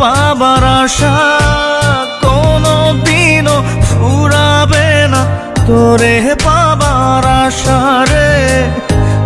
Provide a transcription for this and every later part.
পাবার আশা কোনো দিনও ফুরাবে না। তোরে পাবার আশা রে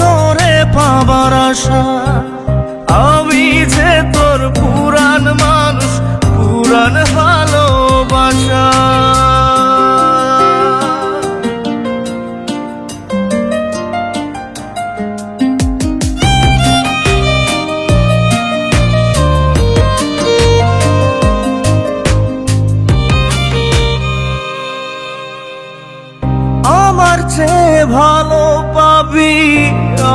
তোরে পাবার আশা।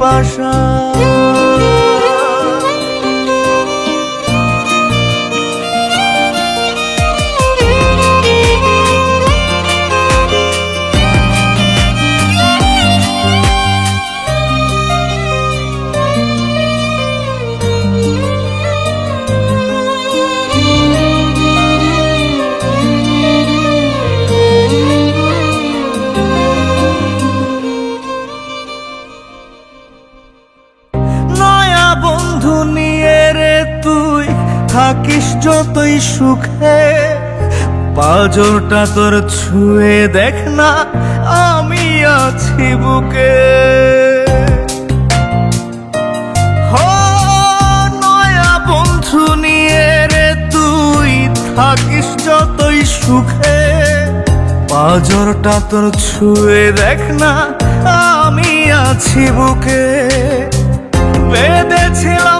পিপাসা নয়া থাকিস যতই সুখে, পাজরটা তোর ছুঁয়ে দেখ না, আমি আছি বুকে। নয়া বন্ধু নিয়ে রে, তুই থাকিস যতই সুখে, পাজরটা তোর ছুঁয়ে দেখ না, আমি আছি বুকে। বেঁধেছিলাম